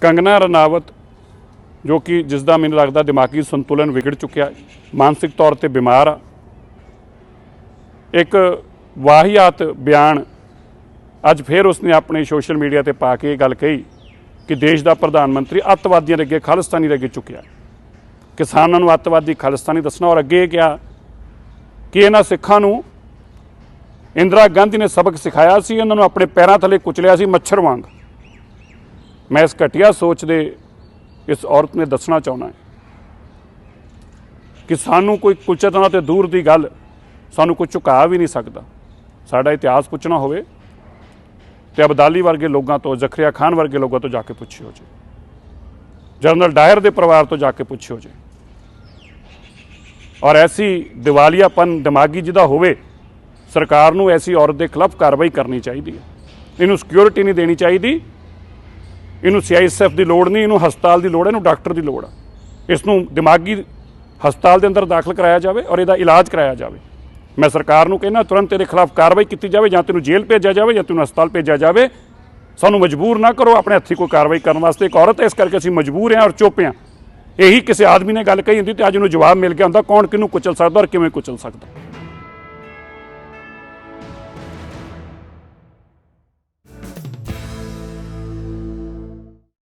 ਕੰਗਨਾ ਰਣਾਵਤ, ਜੋ ਕਿ ਜਿਸ ਦਾ ਮੈਨੂੰ ਲੱਗਦਾ ਦਿਮਾਗੀ ਸੰਤੁਲਨ ਵਿਗੜ ਚੁੱਕਿਆ, ਮਾਨਸਿਕ ਤੌਰ ਤੇ ਬਿਮਾਰ ਆ, ਇੱਕ ਵਾਹੀਆਤ ਬਿਆਨ ਅੱਜ ਫਿਰ ਉਸਨੇ ਆਪਣੇ ਸੋਸ਼ਲ ਮੀਡੀਆ ਤੇ ਪਾ ਕੇ ਇਹ ਗੱਲ ਕਹੀ ਕਿ ਦੇਸ਼ ਦਾ ਪ੍ਰਧਾਨ ਮੰਤਰੀ ਅੱਤਵਾਦੀਆਂ ਦੇ ਅੱਗੇ ਖਾਲਿਸਤਾਨੀ ਦੇ ਅੱਗੇ ਚੁੱਕਿਆ। ਕਿਸਾਨਾਂ ਨੂੰ ਅੱਤਵਾਦੀ ਖਾਲਿਸਤਾਨੀ ਦੱਸਣਾ ਔਰ ਅੱਗੇ ਇਹ ਕਿਹਾ ਕਿ ਇਹਨਾਂ ਸਿੱਖਾਂ ਨੂੰ ਇੰਦਰਾ ਗਾਂਧੀ ਨੇ ਸਬਕ ਸਿਖਾਇਆ ਸੀ ਉਹਨਾਂ ਨੂੰ ਆਪਣੇ ਪੈਰਾਂ ਥੱਲੇ ਕੁਚਲਿਆ ਸੀ ਮੱਛਰ ਵਾਂਗ। ਮੈਂ ਇਸ ਘਟੀਆ ਸੋਚ ਦੇ ਇਸ ਔਰਤ ਨੇ ਦੱਸਣਾ ਚਾਹੁੰਦਾ ਹਾਂ ਕਿ ਸਾਨੂੰ ਕੋਈ ਕੁਚਤਨਾ ਤੇ ਦੂਰ ਦੀ ਗੱਲ ਸਾਨੂੰ ਕੋਈ ਝੁਕਾ ਵੀ ਨਹੀਂ ਸਕਦਾ। ਸਾਡਾ ਇਤਿਹਾਸ ਪੁੱਛਣਾ ਹੋਵੇ ਤੇ ਅਬਦਾਲੀ ਵਰਗੇ ਲੋਕਾਂ ਤੋਂ, ਜ਼ਖਰੀਆ ਖਾਨ ਵਰਗੇ ਲੋਕਾਂ ਤੋਂ ਜਾ ਕੇ ਪੁੱਛਿਓ ਜੀ। ਜਨਰਲ ਡਾਇਰ ਦੇ ਪਰਿਵਾਰ ਤੋਂ ਜਾ ਕੇ ਪੁੱਛਿਓ ਜੀ। ਔਰ ਐਸੀ ਦਿਵਾਲੀਆਪਨ ਦਿਮਾਗੀ ਜਿਹਦਾ ਹੋਵੇ, ਸਰਕਾਰ ਨੂੰ ਐਸੀ ਔਰਤ ਦੇ ਖਿਲਾਫ ਕਾਰਵਾਈ ਕਰਨੀ ਚਾਹੀਦੀ ਹੈ। ਇਹਨੂੰ ਸਿਕਿਉਰਿਟੀ ਨਹੀਂ ਦੇਣੀ ਚਾਹੀਦੀ। ਇਹਨੂੰ ਸੀਆਈਐਸਐਫ ਦੀ ਲੋੜ ਨਹੀਂ, ਇਹਨੂੰ ਹਸਪਤਾਲ ਦੀ ਲੋੜ ਹੈ, ਇਹਨੂੰ ਡਾਕਟਰ ਦੀ ਲੋੜ ਹੈ ਇਸ ਨੂੰ ਦਿਮਾਗੀ ਹਸਪਤਾਲ ਦੇ ਅੰਦਰ ਦਾਖਲ ਕਰਾਇਆ ਜਾਵੇ ਔਰ ਇਹਦਾ ਇਲਾਜ ਕਰਾਇਆ ਜਾਵੇ। ਮੈਂ ਸਰਕਾਰ ਨੂੰ ਕਹਿੰਦਾ, ਤੁਰੰਤ ਇਹਦੇ ਖਿਲਾਫ ਕਾਰਵਾਈ ਕੀਤੀ ਜਾਵੇ, ਜਾਂ ਤੈਨੂੰ ਜੇਲ੍ਹ ਭੇਜਿਆ ਜਾਵੇ, ਜਾਂ ਤੈਨੂੰ ਹਸਪਤਾਲ ਭੇਜਿਆ ਜਾਵੇ। ਸਾਨੂੰ ਮਜਬੂਰ ਨਾ ਕਰੋ ਆਪਣੇ ਹੱਥੀਂ ਕੋਈ ਕਾਰਵਾਈ ਕਰਨ ਵਾਸਤੇ। ਇੱਕ ਔਰਤ ਹੈ, ਇਸ ਕਰਕੇ ਅਸੀਂ ਮਜਬੂਰ ਹਾਂ ਔਰ ਚੁੱਪ ਹਾਂ। ਇਹੀ ਕਿਸੇ ਆਦਮੀ ਨੇ ਗੱਲ ਕਹੀ ਹੁੰਦੀ ਤੇ ਅੱਜ ਉਹਨੂੰ ਜਵਾਬ ਮਿਲ ਗਿਆ ਹੁੰਦਾ, ਕੌਣ ਕਿਹਨੂੰ ਕੁਚਲ ਸਕਦਾ ਔਰ ਕਿਵੇਂ ਕੁਚਲ ਸਕਦਾ।